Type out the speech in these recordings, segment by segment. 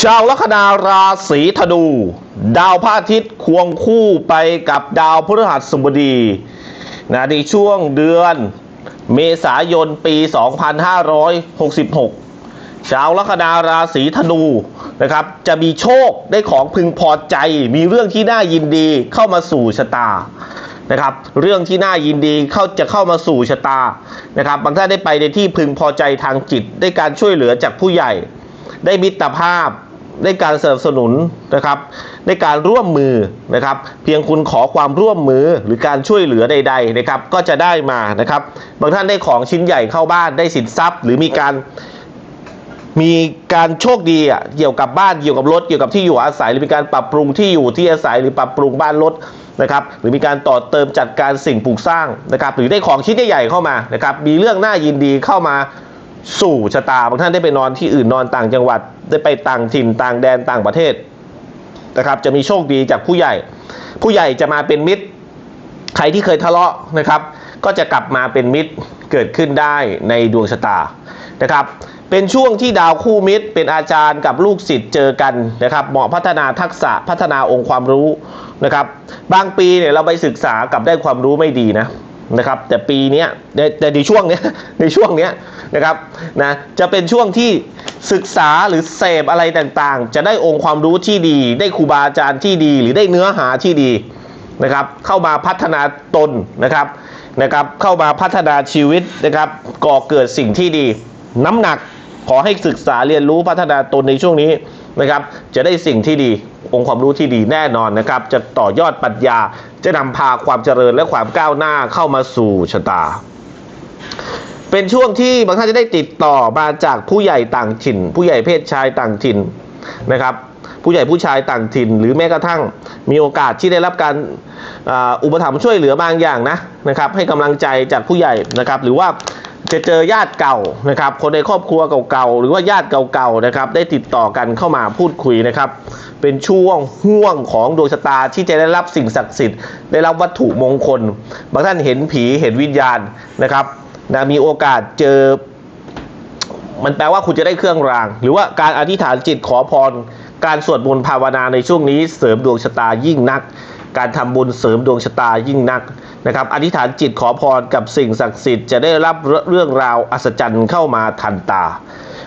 ชาวลัคนาราศีธนู ดาวพระอาทิตย์ควงคู่ไปกับดาวพฤหัสบดีนะในช่วงเดือนเมษายนปี 2566 ชาวลัคนาราศีธนูนะครับ จะมีโชคได้ของพึงพอใจ มีเรื่องที่น่ายินดีเข้ามาสู่ชะตานะครับ เรื่องที่น่ายินดีเข้าจะเข้ามาสู่ชะตานะครับบางท่านได้ไปในที่พึงพอใจทางจิตได้การช่วยเหลือจากผู้ใหญ่ ได้มิตรภาพได้การสนับสนุนนะครับได้การร่วมมือนะครับ เพียงคุณขอความร่วมมือหรือการช่วยเหลือใด ๆนะครับ ก็จะได้มานะครับ บางท่านได้ของชิ้นใหญ่เข้าบ้านได้สินทรัพย์ หรือมีการมีการโชคดีอะเกี่ยวกับบ้านเกี่ยวกับรถเกี่ยวกับที่อยู่อาศัย หรือมีการปรับปรุงที่อยู่ที่อาศัยหรือปรับปรุงบ้านรถนะครับ หรือมีการต่อเติมจัดการสิ่งปลูกสร้างนะครับ หรือได้ของชิ้นใหญ่ๆเข้ามานะครับ มีเรื่องน่ายินดีเข้ามา สู่ชะตาบางท่านได้ไปนอนที่อื่นนอนต่างจังหวัด ได้ไปต่างถิ่นต่างแดนต่างประเทศนะครับ จะมีโชคดีจากผู้ใหญ่ ผู้ใหญ่จะมาเป็นมิตร ใครที่เคยทะเลาะนะครับ ก็จะกลับมาเป็นมิตรเกิดขึ้นได้ในดวงชะตานะครับ เป็นช่วงที่ดาวคู่มิตร เป็นอาจารย์กับลูกศิษย์เจอกันนะครับเหมาะพัฒนาทักษะพัฒนาองค์ความรู้นะครับ บางปีเนี่ยเราไปศึกษากับได้ความรู้ไม่ดีนะ นะครับ แต่ปีนี้แต่แต่ในช่วงนี้ในช่วงนี้นะครับนะจะเป็นช่วงที่ศึกษาหรือเสพอะไรต่างๆ จะได้องค์ความรู้ที่ดี ได้ครูบาอาจารย์ที่ดี หรือได้เนื้อหาที่ดีนะครับ เข้ามาพัฒนาตนนะครับนะครับ เข้ามาพัฒนาชีวิตนะครับ ก่อเกิดสิ่งที่ดี น้ำหนักขอให้ศึกษาเรียนรู้พัฒนาตนในช่วงนี้ นะครับ จะได้สิ่งที่ดี องค์ความรู้ที่ดีแน่นอนนะครับ จะต่อยอดปรัชญา จะนำพาความเจริญและความก้าวหน้าเข้ามาสู่ชะตา เป็นช่วงที่บางท่านจะได้ติดต่อมาจากผู้ใหญ่ต่างถิ่น ผู้ใหญ่เพศชายต่างถิ่นนะครับผู้ใหญ่ผู้ชายต่างถิ่น หรือแม้กระทั่งมีโอกาสที่ได้รับการอุปถัมภ์ช่วยเหลือบางอย่างนะนะครับให้กำลังใจจากผู้ใหญ่นะครับ หรือว่า จะเจอญาติเก่านะครับ คนในครอบครัวเก่าๆ หรือว่าญาติเก่าๆ นะครับ ได้ติดต่อกันเข้ามาพูดคุยนะครับ เป็นช่วงห่วงของดวงชะตาที่จะได้รับสิ่งศักดิ์สิทธิ์ ได้รับวัตถุมงคล บางท่านเห็นผีเห็นวิญญาณนะครับนะมีโอกาสเจอ มันแปลว่าคุณจะได้เครื่องราง หรือว่าการอธิษฐานจิตขอพร การสวดมนต์ภาวนาในช่วงนี้เสริมดวงชะตายิ่งนัก การทำบุญเสริมดวงชะตายิ่งนักนะครับอธิษฐานจิตขอพรกับสิ่งศักดิ์สิทธิ์จะได้รับเรื่องราวอัศจรรย์เข้ามาทันตา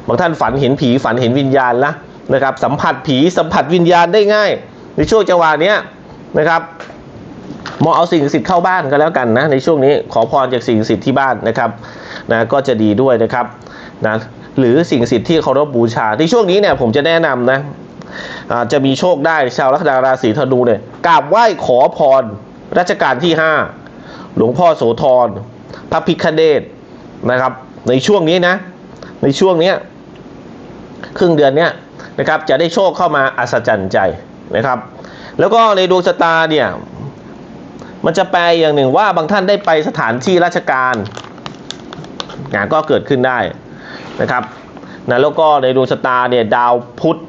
บางท่านฝันเห็นผีฝันเห็นวิญญาณละนะครับสัมผัสผีสัมผัสวิญญาณได้ง่าย ในช่วงจังหวะนี้นะครับมองเอาสิ่งศักดิ์สิทธิ์เข้าบ้านก็แล้วกันนะในช่วงนี้ขอพรจากสิ่งศักดิ์สิทธิ์ที่บ้านนะครับนะก็จะดีด้วยนะครับนะหรือสิ่งศักดิ์สิทธิ์ที่เคารพบูชาในช่วงนี้เนี่ยผมจะแนะนำนะ จะมีโชคได้ชาวลัคนาราศีธนูเนี่ยกราบไหว้ขอพรรัชกาลที่ 5 หลวงพ่อโสธรพระพิคเนตนะครับ ในช่วงนี้นะ ในช่วงนี้ครึ่งเดือนเนี้ยนะครับจะได้โชคเข้ามาอัศจรรย์ใจนะครับ แล้วก็ในดวงชะตาเนี่ยมันจะแปลอย่างหนึ่งว่าบางท่านได้ไปสถานที่ราชการงานก็เกิดขึ้นได้นะครับนะแล้วก็ในดวงชะตาเนี่ยดาวพุธ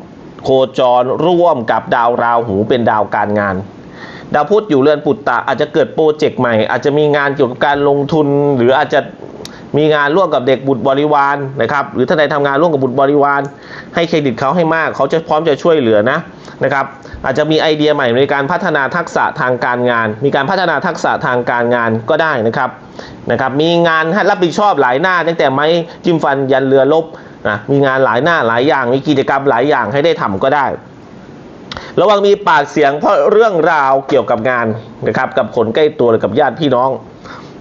โคจรร่วมกับดาวราหูเป็นดาวการงาน ดาวพุธอยู่เรือนปุตตะอาจจะเกิดโปรเจกต์ใหม่ อาจจะมีงานเกี่ยวกับการลงทุน หรืออาจจะมีงานร่วมกับเด็กบุตรบริวารนะครับ หรือท่านใดทำงานร่วมกับบุตรบริวาร ให้เครดิตเขาให้มากเขาจะพร้อมจะช่วยเหลือนะนะครับ อาจจะมีไอเดียใหม่ในการพัฒนาทักษะทางการงาน มีการพัฒนาทักษะทางการงานก็ได้นะครับนะครับ มีงานให้รับผิดชอบหลายหน้าตั้งแต่ไม้จิ้มฟันยันเรือลบ นะมีงานหลายหน้าหลายอย่าง มีกิจกรรมหลายอย่างให้ได้ทำก็ได้ ระวังมีปากเสียงเพราะเรื่องราวเกี่ยวกับงานนะครับ กับคนใกล้ตัวหรือกับญาติพี่น้อง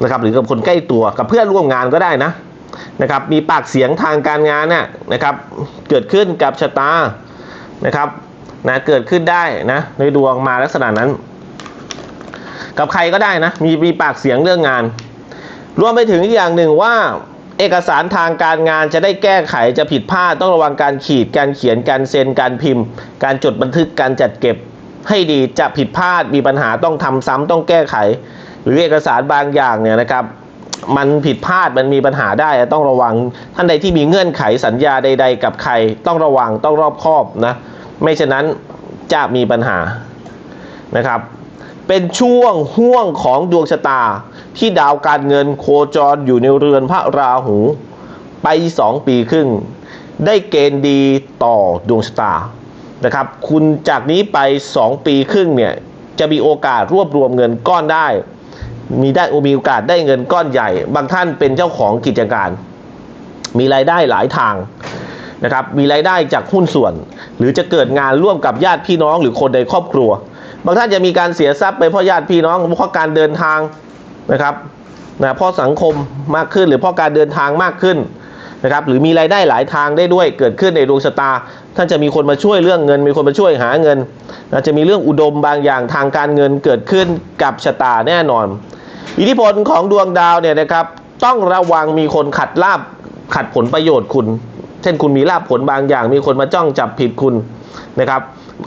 นะครับ หรือกับคนใกล้ตัวกับเพื่อนร่วมงานก็ได้นะนะครับ มีปากเสียงทางการงานเนี่ยนะครับ เกิดขึ้นกับชะตานะครับนะเกิดขึ้นได้นะในดวงมาลักษณะนั้น กับใครก็ได้นะ มีมีปากเสียงเรื่องงาน รวมไปถึงอีกอย่างหนึ่งว่า เอกสารทางการงานจะได้แก้ไขจะผิดพลาดต้องระวังการขีดการเขียนการเซ็นการพิมพ์ การจดบันทึกการจัดเก็บ ให้ดีจะผิดพลาดมีปัญหาต้องทำซ้ำต้องแก้ไข หรือเอกสารบางอย่างเนี่ยนะครับ มันผิดพลาดมันมีปัญหาได้ต้องระวังท่านใดที่มีเงื่อนไขสัญญาใด ๆ กับใคร ต้องระวังต้องรอบคอบนะไม่ฉะนั้นจะมีปัญหานะครับ เป็นช่วงห่วงของดวงชะตา ที่ดาวการเงินโคจรอยู่ในเรือนพระราหูไปสองปีครึ่ง ได้เกณฑ์ดีต่อดวงชะตานะครับ คุณจากนี้ไป 2 ปีครึ่งเนี่ยจะมีโอกาสรวบรวมเงินก้อนได้ มีได้มีโอกาสได้เงินก้อนใหญ่ บางท่านเป็นเจ้าของกิจการ มีรายได้หลายทางนะครับ มีรายได้จากหุ้นส่วน หรือจะเกิดงานร่วมกับญาติพี่น้องหรือคนในครอบครัว บางท่านจะมีการเสียทรัพย์ไปเพราะญาติพี่น้องเพราะการเดินทาง นะครับนะเพราะสังคมมากขึ้นหรือเพราะการเดินทางมากขึ้นนะครับหรือมีรายได้หลายทางได้ด้วยเกิดขึ้นในดวงชะตา ท่านจะมีคนมาช่วยเรื่องเงิน มีคนมาช่วยหาเงินนะจะมีเรื่องอุดมบางอย่างทางการเงินเกิดขึ้นกับชะตาแน่นอน อิทธิพลของดวงดาวเนี่ยนะครับต้องระวังมีคนขัดลาบขัดผลประโยชน์คุณ เช่นคุณมีลาบผลบางอย่าง มีคนมาจ้องจับผิดคุณนะครับ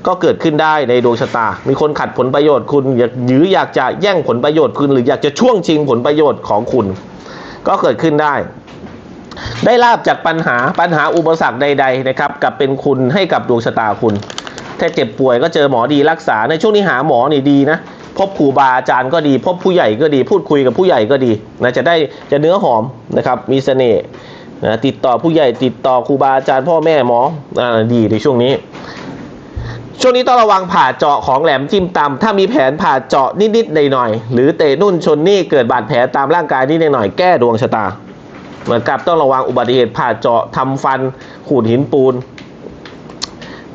ก็เกิดขึ้นได้ในดวงชะตา มีคนขัดผลประโยชน์คุณอยากหรืออยากจะแย่งผลประโยชน์คุณ หรืออยากจะช่วงชิงผลประโยชน์ของคุณ ก็เกิดขึ้นได้ ได้ลาบจากปัญหาปัญหาอุปสรรคใด ๆ นะครับกับเป็นคุณให้กับดวงชะตาคุณถ้าเจ็บป่วยก็เจอหมอดีรักษาในช่วงนี้หาหมอนี่ดีนะพบครูบาอาจารย์ก็ดี พบผู้ใหญ่ก็ดี พูดคุยกับผู้ใหญ่ก็ดีนะจะได้จะเนื้อหอมนะครับมีเสน่ห์นะติดต่อผู้ใหญ่ติดต่อครูบาอาจารย์พ่อแม่หมออ่าดีในช่วงนี้ ช่วงนี้ต้องระวังผ่าเจาะของแหลมจิ้มตำถ้ามีแผนผ่าเจาะนิดๆหน่อยๆหรือเตะนุ่นชนนี่เกิดบาดแผลตามร่างกายนิดหน่อยแก้ดวงชะตาเหมือนกับต้องระวังอุบัติเหตุผ่าเจาะทำฟันขูดหินปูน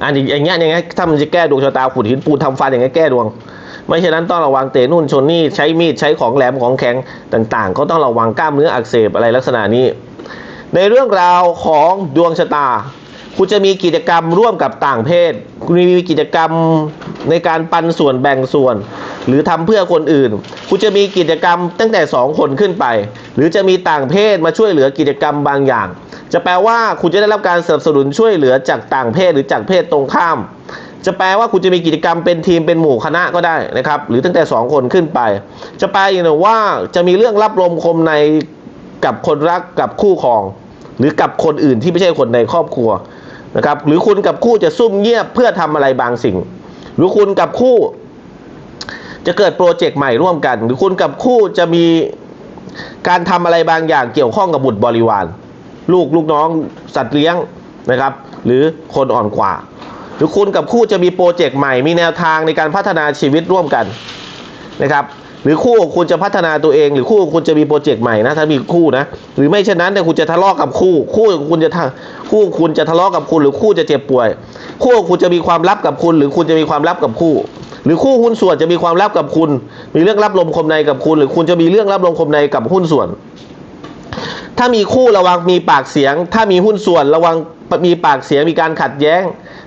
อันนี้อย่างเงี้ยอย่างเงี้ยถ้ามันจะแก้ดวงชะตาขูดหินปูนทำฟันอย่างเงี้ยแก้ดวง ไม่เช่นนั้นต้องระวังเตะนุ่นชนนี่ใช้มีดใช้ของแหลมของแข็งต่างๆ ก็ต้องระวังกล้ามเนื้ออักเสบอะไรลักษณะนี้ ในเรื่องราวของดวงชะตา คุณจะมีกิจกรรมร่วมกับต่างเพศ คุณมีกิจกรรมในการปันส่วนแบ่งส่วน หรือทำเพื่อคนอื่น คุณจะมีกิจกรรมตั้งแต่ 2 คนขึ้นไป หรือจะมีต่างเพศมาช่วยเหลือกิจกรรมบางอย่าง จะแปลว่าคุณจะได้รับการสนับสนุนช่วยเหลือจากต่างเพศหรือจากเพศตรงข้าม จะแปลว่าคุณจะมีกิจกรรมเป็นทีมเป็นหมู่คณะก็ได้นะครับ หรือตั้งแต่ 2 คนขึ้นไป จะแปลอย่างหนึ่งว่าจะมีเรื่องรับลมคมในกับคนรักกับคู่ครอง หรือกับคนอื่นที่ไม่ใช่คนในครอบครัว นะครับหรือคุณกับคู่จะซุ่มเงียบเพื่อทำอะไรบางสิ่ง หรือคุณกับคู่ จะเกิดโปรเจกต์ใหม่ร่วมกัน หรือคุณกับคู่จะมีการทำอะไรบางอย่างเกี่ยวข้องกับบุตรบริวาร ลูกลูกน้องสัตว์เลี้ยงนะครับ หรือคนอ่อนกว่า หรือคุณกับคู่จะมีโปรเจกต์ใหม่มีแนวทางในการพัฒนาชีวิตร่วมกันนะครับ หรือคู่ของคุณจะพัฒนาตัวเอง หรือคู่ของคุณจะมีโปรเจกต์ใหม่นะถ้ามีคู่นะ หรือไม่เช่นนั้นเนี่ยคุณจะทะเลาะกับคู่ คู่ของคุณจะทะคู่คุณจะทะเลาะกับคุณ หรือคู่จะเจ็บป่วย คู่ของคุณจะมีความลับกับคุณ หรือคุณจะมีความลับกับคู่ หรือคู่หุ้นส่วนจะมีความลับกับคุณ มีเรื่องลับลมคมในกับคุณ หรือคุณจะมีเรื่องลับลมคมในกับหุ้นส่วน ถ้ามีคู่ระวังมีปากเสียง ถ้ามีหุ้นส่วนระวังมีปากเสียงมีการขัดแย้ง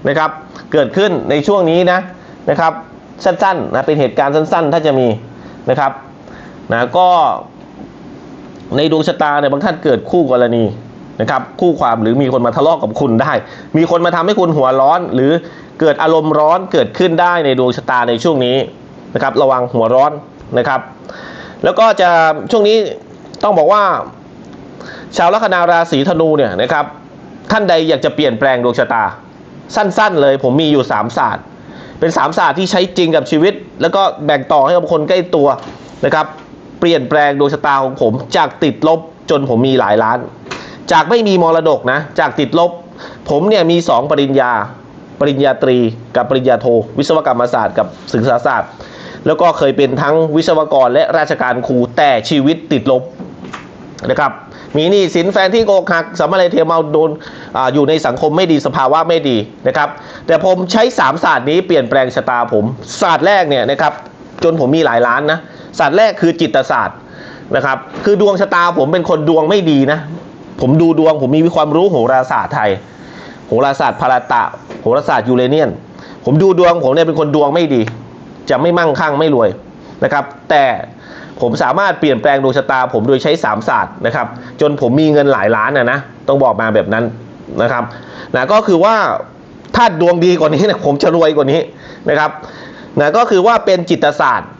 นะครับ เกิดขึ้นในช่วงนี้นะนะครับสั้นๆนะเป็นเหตุการณ์สั้น ๆ ถ้าจะมี นะครับนะก็ในดวงชะตาเนี่ยบางท่านเกิดคู่กรณีนะครับคู่ความหรือมีคนมาทะเลาะกับคุณได้ มีคนมาทำให้คุณหัวร้อน หรือเกิดอารมณ์ร้อนเกิดขึ้นได้ในดวงชะตาในช่วงนี้นะครับระวังหัวร้อนนะครับ แล้วก็จะช่วงนี้ต้องบอกว่า ชาวลัคนาราศีธนูเนี่ยนะครับท่านใดอยากจะเปลี่ยนแปลงดวงชะตา สั้นๆเลยผมมีอยู่3ศาสตร์ เป็น3ศาสตร์ที่ใช้จริงกับชีวิต แล้วก็แบ่งต่อให้กับคนใกล้ตัวนะครับ เปลี่ยนแปลงดวงชะตาของผมจากติดลบจนผมมีหลายล้าน จากไม่มีมรดกนะ จากติดลบ ผมเนี่ยมี 2 ปริญญา ปริญญาตรี กับปริญญาโท วิศวกรรมศาสตร์กับศึกษาศาสตร์ แล้วก็เคยเป็นทั้งวิศวกรและราชการครูแต่ชีวิตติดลบนะครับ มีหนี้สินแฟนที่โกหักสำอะไรเทียมเอาโดน ออยู่ในสังคมไม่ดีสภาวะไม่ดีนะครับ แต่ผมใช้3ศาสตร์นี้เปลี่ยนแปลงชะตาผมศาสตร์แรกเนี่ยนะครับจนผมมีหลายล้านนะศาสตร์แรกคือจิตศาสตร์นะครับ คือดวงชะตาผมเป็นคนดวงไม่ดีนะ ผมดูดวงผมมีความรู้โหราศาสตร์ไทย โหราศาสตร์พาราตะ โหราศาสตร์ยูเรเนียน ผมดูดวงผมเนี่ยเป็นคนดวงไม่ดี จะไม่มั่งคั่งไม่รวยนะครับ แต่ผมสามารถเปลี่ยนแปลงดวงชะตาผมโดยใช้สามศาสตร์นะครับ จนผมมีเงินหลายล้านนะนะ ต้องบอกมาแบบนั้น นะครับนะก็คือว่าถ้าดวงดีกว่านี้เนะผมจะรวยกว่านี้นะครับนะก็คือว่าเป็นจิตศาสตร์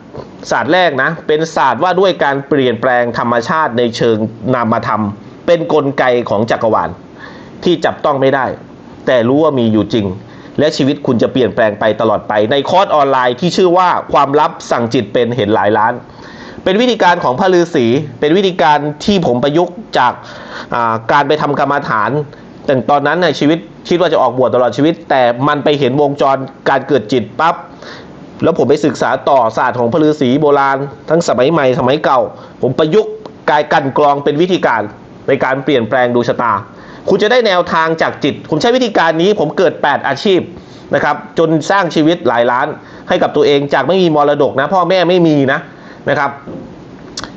ศาสตร์แรกนะ เป็นศาสตร์ว่าด้วยการเปลี่ยนแปลงธรรมชาติในเชิงนามธรรม เป็นกลไกของจักรวาล ที่จับต้องไม่ได้ แต่รู้ว่ามีอยู่จริง และชีวิตคุณจะเปลี่ยนแปลงไปตลอดไป ในคอร์สออนไลน์ที่ชื่อว่าความลับสั่งจิตเป็นเห็นหลายล้าน เป็นวิธีการของพระฤาษีเป็นวิธีการที่ผมประยุกต์จากาการไปทำกรรมฐาน แต่ตอนนั้นในยชีวิตคิดว่าจะออกบวชตลอดชีวิต แต่มันไปเห็นวงจรการเกิดจิตปั๊บแล้วผมไปศึกษาต่อศาสตร์ของพระฤาษีโบราณ ทั้งสมัยใหม่สมัยเก่า ผมประยุกต์กายกันกรองเป็นวิธีการในการเปลี่ยนแปลงดวงชะตา คุณจะได้แนวทางจากจิต ผมใช้วิธีการนี้ผมเกิด 8 อาชีพนะครับจนสร้างชีวิตหลายล้านให้กับตัวเองจากไม่มีมรดกนะ พ่อแม่ไม่มีนะนะครับ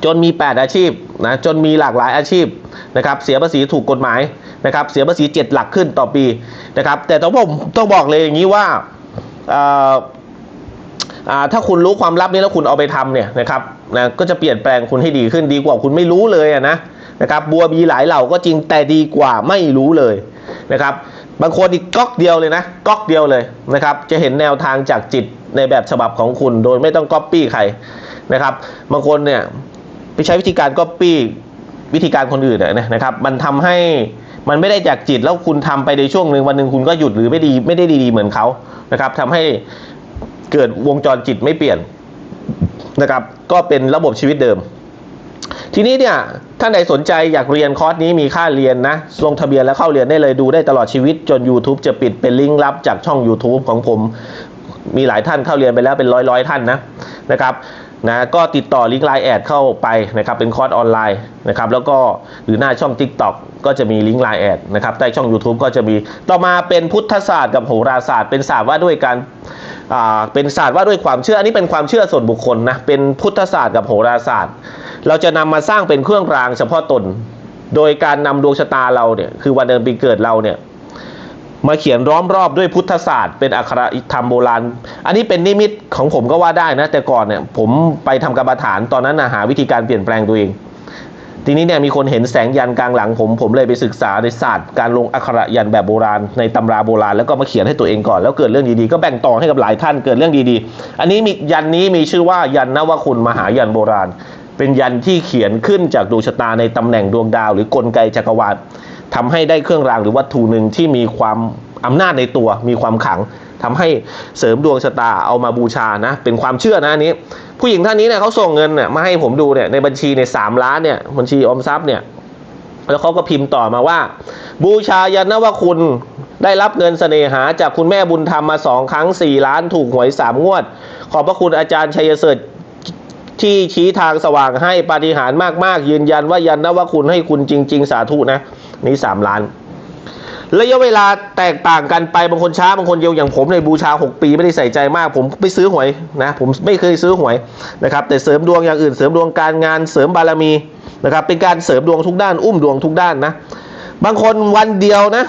จนมี 8 อาชีพนะจนมีหลากหลายอาชีพนะครับเสียภาษีถูกกฎหมาย นะครับเสียภาษี7หลักขึ้นต่อปีนะครับแต่ต้องผมต้องบอกเลยอย่างนี้ว่าอ่ออ่าถ้าคุณรู้ความลับนี้แล้วคุณเอาไปทำเนี่ยนะครับนะก็จะเปลี่ยนแปลงคุณให้ดีขึ้นดีกว่าคุณไม่รู้เลยอะนะนะครับบัวมีหลายเหล่าก็จริงแต่ดีกว่าไม่รู้เลยนะครับบางคนอีกก๊อกเดียวเลยนะก๊อกเดียวเลยนะครับจะเห็นแนวทางจากจิตในแบบฉบับของคุณโดยไม่ต้องก๊อปปี้ใครนะครับบางคนเนี่ยไปใช้วิธีการก๊อปปี้วิธีการคนอื่นนี่ยนะครับ มันทำให้ มันไม่ได้จากจิตแล้วคุณทำไปในช่วงหนึ่งวันหนึ่งคุณก็หยุดหรือไม่ดีไม่ได้ดีๆเหมือนเขานะครับทำให้เกิดวงจรจิตไม่เปลี่ยนนะครับก็เป็นระบบชีวิตเดิม ทีนี้เนี่ยท่านใดสนใจอยากเรียนคอร์สนี้มีค่าเรียนนะลงทะเบียนแล้วเข้าเรียนได้เลยดูได้ตลอดชีวิตจน YouTube จะปิดเป็นลิงก์ลับจากช่อง YouTube ของผม มีหลายท่านเข้าเรียนไปแล้วเป็นร้อยร้อยๆท่านนะนะครับ นะก็ติดต่อลิงก์ไลน์แอดเข้าไปนะครับเป็นคอร์สออนไลน์นะครับแล้วก็หรือหน้าช่อง TikTok ก็จะมีลิงก์ไลน์แอดนะครับใต้ช่อง YouTube ก็จะมีต่อมาเป็นพุทธศาสตร์กับโหราศาสตร์ เป็นศาสตร์ว่าด้วยการอ่าเป็นศาสตร์ว่าด้วยความเชื่ออันนี้เป็นความเชื่อส่วนบุคคลนะเป็นพุทธศาสตร์กับโหราศาสตร์ เราจะนำมาสร้างเป็นเครื่องรางเฉพาะตน โดยการนำดวงชะตาเราเนี่ยคือวันเดือนปีเกิดเราเนี่ย มาเขียนล้อมรอบด้วยพุทธศาสตร์เป็นอักขรธรรมโบราณ อันนี้เป็นนิมิตของผมก็ว่าได้นะ แต่ก่อนเนี่ยผมไปทำกรรมฐานตอนนั้นนะหาวิธีการเปลี่ยนแปลงตัวเอง ทีนี้เนี่ยมีคนเห็นแสงยันกลางหลังผม ผมเลยไปศึกษาในศาสตร์การลงอักขระยันแบบโบราณ ในตำราโบราณแล้วก็มาเขียนให้ตัวเองก่อน แล้วเกิดเรื่องดีๆก็แบ่งต่อให้กับหลายท่านเกิดเรื่องดีๆ อันนี้มียันนี้มีชื่อว่ายันนวคุณมหายันโบราณ เป็นยันที่เขียนขึ้นจากดวงชะตาในตำแหน่งดวงดาว หรือกลไกจักรวาล ทำให้ได้เครื่องรางหรือวัตถุหนึ่งที่มีความอำนาจในตัวมีความขังทำให้เสริมดวงชะตาเอามาบูชานะ เป็นความเชื่อนะนี้ ผู้หญิงท่านนี้เนี่ยเขาส่งเงินเนี่ยมาให้ผมดูเนี่ยในบัญชีในสามล้านเนี่ยบัญชีออมทรัพย์เนี่ยแล้วเขาก็พิมพ์ต่อมาว่า บูชายันนวคุณได้รับเงินเสน่หาจากคุณแม่บุญธรรมมาสองครั้งสี่ล้านถูกหวยสามงวด ขอบพระคุณอาจารย์ชัยเสดที่ชี้ทางสว่างให้ปาฏิหาริย์มากๆ ยืนยันว่ายันนวคุณให้คุณจริง ๆ สาธุนะ นี่สามล้าน ระยะเวลาแตกต่างกันไปบางคนช้าบางคนเร็วอย่างผมในยบูชา 6 ปีไม่ได้ใส่ใจมาก ผมไปซื้อหวยนะผมไม่เคยซื้อหวยนะครับแต่เสริมดวงอย่างอื่นเสริมดวงการงานเสริมบารมีนะครับเป็นการเสริมดวงทุกด้านอุ้มดวงทุกด้านนะบางคนวันเดียวนะ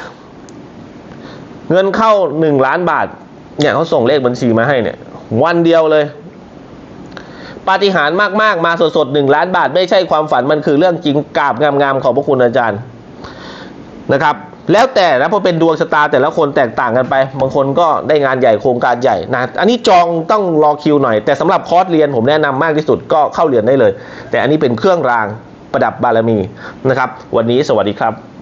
เงินเข้าหนึ่งล้านบาทเนี่ยเขาส่งเลขบัญชีมาให้เนี่ย วันเดียวเลยปาฏิหาริย์มาก ๆ มาสดๆหนึ่งล้านบาท ไม่ใช่ความฝันมันคือเรื่องจริงกราบงามๆขอบพระคุณอาจารย์ นะครับ แล้วแต่นะเพราะเป็นดวงชะตาแต่ละคนแตกต่างกันไป บางคนก็ได้งานใหญ่โครงการใหญ่นะอันนี้จองต้องรอคิวหน่อย แต่สำหรับคอร์สเรียนผมแนะนำมากที่สุดก็เข้าเรียนได้เลย แต่อันนี้เป็นเครื่องรางประดับบารมีนะครับ วันนี้สวัสดีครับ